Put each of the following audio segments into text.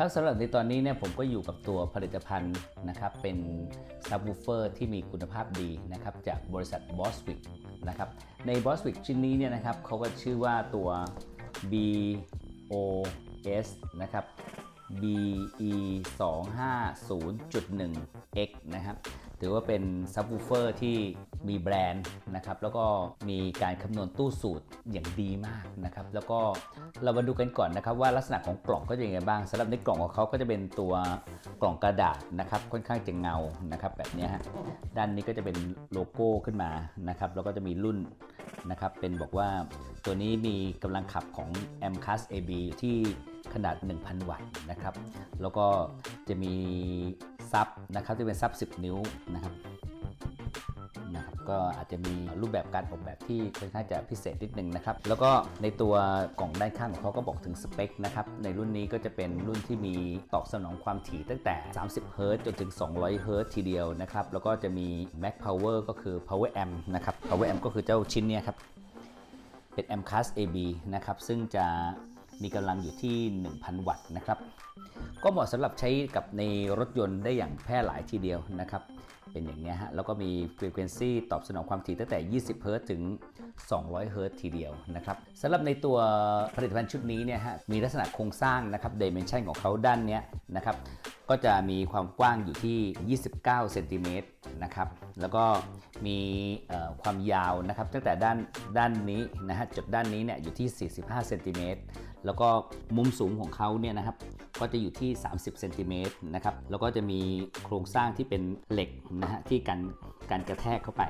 ครับสำหรับในตอนนี้เนี่ยผมก็อยู่กับตัวผลิตภัณฑ์นะครับเป็นซับวูเฟอร์ที่มีคุณภาพดีนะครับจากบริษัท Boswick นะครับใน Boswick ชิ้นนี้เนี่ยนะครับเขาก็ชื่อว่าตัว BOS นะครับ BE 2 5 0 1 X นะครับ ถือว่าเป็นซับวูเฟอร์ที่มีแบรนด์นะครับแล้วก็มีการคำนวณตู้สูตรอย่างดีมากนะครับแล้วก็เรามาดูกันก่อนนะครับว่าลักษณะของกล่องก็จะยังไงบ้างสำหรับในกล่องของเขาก็จะเป็นตัวกล่องกระดาษนะครับค่อนข้างจะเงานะครับแบบนี้ฮะด้านนี้ก็จะเป็นโลโก้ขึ้นมานะครับแล้วก็จะมีรุ่นนะครับเป็นบอกว่าตัวนี้มีกำลังขับของ m c a s AB อยู่ที่ขนาด 1,000 วัตต์นะครับแล้วก็จะมี ซับนะครับที่เป็นซับ 10 นิ้วนะครับนะครับก็อาจจะมีรูปแบบการออกแบบที่ค่อนข้างจะพิเศษนิดนึงนะครับ แล้วก็ในตัวกล่องด้านข้างของเขาก็บอกถึงสเปคนะครับในรุ่นนี้ก็จะเป็นรุ่นที่มีตอบสนองความถี่ตั้งแต่ 30เฮิรตจนถึง 200เฮิรตทีเดียวนะครับ แล้วก็จะมี Max Power ก็คือ Power Amp นะครับ Power Amp ก็คือเจ้าชิ้นเนี้ยครับเป็น M Class AB นะครับซึ่งจะมีกำลังอยู่ที่ 1,000 วัตต์นะครับ ก็เหมาะสำหรับใช้กับในรถยนต์ได้อย่างแพร่หลายทีเดียวนะครับ เป็นอย่างนี้ยฮะ แล้วก็มีฟรีเควนซีตอบสนองความถี่ตั้งแต่ 20 เฮิรตซ์ถึง 200 เฮิรตซ์ทีเดียวนะครับสำหรับในตัวผลิตภัณฑ์ชุดนี้เนี่ยฮะ มีลักษณะโครงสร้างนะครับเดเมนชันของเขาด้านเนี้ยนะครับ ก็จะมีความกว้างอยู่ที่ 29เซนติเมตรนะครับแล้วก็มีความยาวนะครับตั้งแต่ด้านด้านนี้นะฮะจุดด้านนี้เนี่ยอยู่ที่ 45เซนติเมตรแล้วก็มุมสูงของเขาเนี่ยนะครับก็จะอยู่ที่ 30เซนติเมตรนะครับแล้วก็จะมีโครงสร้างที่เป็นเหล็กนะฮะที่กันการกระแทกเข้าไป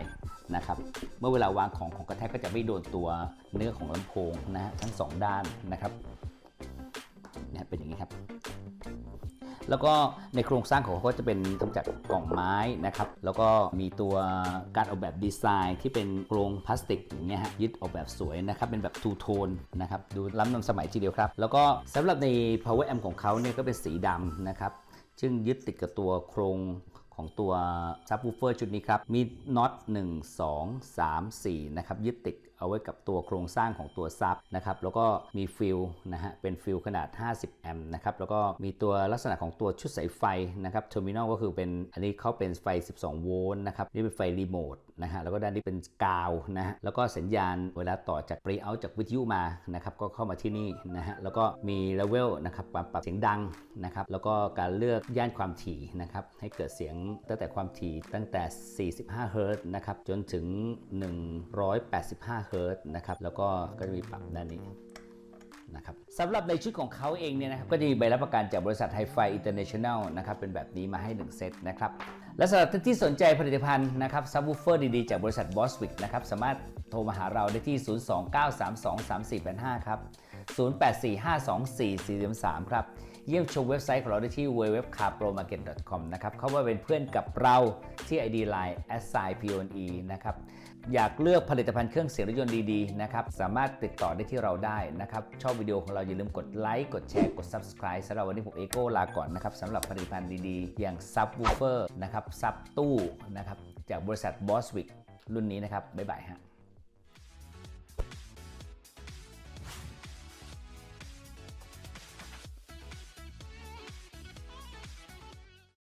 นะครับเมื่อเวลาวางของของกระแทกก็จะไม่โดนตัวเนื้อของลำโพงนะฮะทั้งสองด้านนะครับเนี่ยเป็นอย่างนี้ครับ แล้วก็ในโครงสร้างของเขาก็จะเป็นทำจากกล่องไม้นะครับ แล้วก็มีตัวการออกแบบดีไซน์ที่เป็นโครงพลาสติกอย่างเงี้ยฮะยึดออกแบบสวยนะครับ เป็นแบบทูโทนนะครับ ดูล้ำนำสมัยทีเดียวครับ แล้วก็สำหรับใน power amp ของเขาเนี่ยก็เป็นสีดำนะครับ ซึ่งยึดติดกับตัวโครงของตัวซับ w ูเฟอร์ชุดนี้ครับ มีน็อต1 2 3 4 นะครับ ยึดติด เอาไว้กับตัวโครงสร้างของตัวซับนะครับแล้วก็มีฟิลนะฮะเป็นฟิลขนาด 50 แอมป์นะครับแล้วก็มีตัวลักษณะของตัวชุดสายไฟนะครับเทอร์มินอลก็คือเป็นอันนี้เขาเป็นไฟ 12 โวลต์นะครับนี่เป็นไฟรีโมทนะฮะแล้วก็ด้านนี้เป็นกาวนะฮะแล้วก็สัญญาณเวลาต่อจากปรีเอาจากวิทยุมานะครับก็เข้ามาที่นี่นะฮะแล้วก็มีเลเวลนะครับปรับเสียงดังนะครับแล้วก็การเลือกย่านความถี่นะครับให้เกิดเสียงตั้งแต่ความถี่ตั้งแต่ 45 เฮิรตซ์นะครับจนถึง 185เฮิรตนะครับ แล้วก็ก็จะมีปรับด้านนี้นะครับสำหรับในชุดของเขาเองเนี่ยนะครับก็จะมีใบรับประกันจากบริษัทไฮไฟอินเตอร์เนชั่นแนลนะครับเป็นแบบนี้มาให้ 1 เซตนะครับและสำหรับท่านที่สนใจผลิตภัณฑ์นะครับซับวูเฟอร์ดีๆ จากบริษัท Boswick นะครับสามารถโทรมาหาเราได้ที่ 029323485 ครับ 08452443ครับ เยี่ยมชมเว็บไซต์ของเราได้ที่ www.carpromarket.com นะครับเข้ามาเป็นเพื่อนกับเราที่ ID Line s i p o n e นะครับอยากเลือกผลิตภัณฑ์เครื่องเสียงรถยนต์ดีๆนะครับสามารถติดต่อได้ที่เราได้นะครับชอบวิดีโอของเราอย่าลืมกดไลค์กดแชร์กด Subscribe สำหรับวันนี้ผมเอโก้ลาก่อนนะครับสำหรับผลิตภัณฑ์ดีๆ อย่าง Subwoofer นะครับซับตู้นะครับจากบริษัท Boswick รุ่นนี้นะครับบ๊ายบายฮะ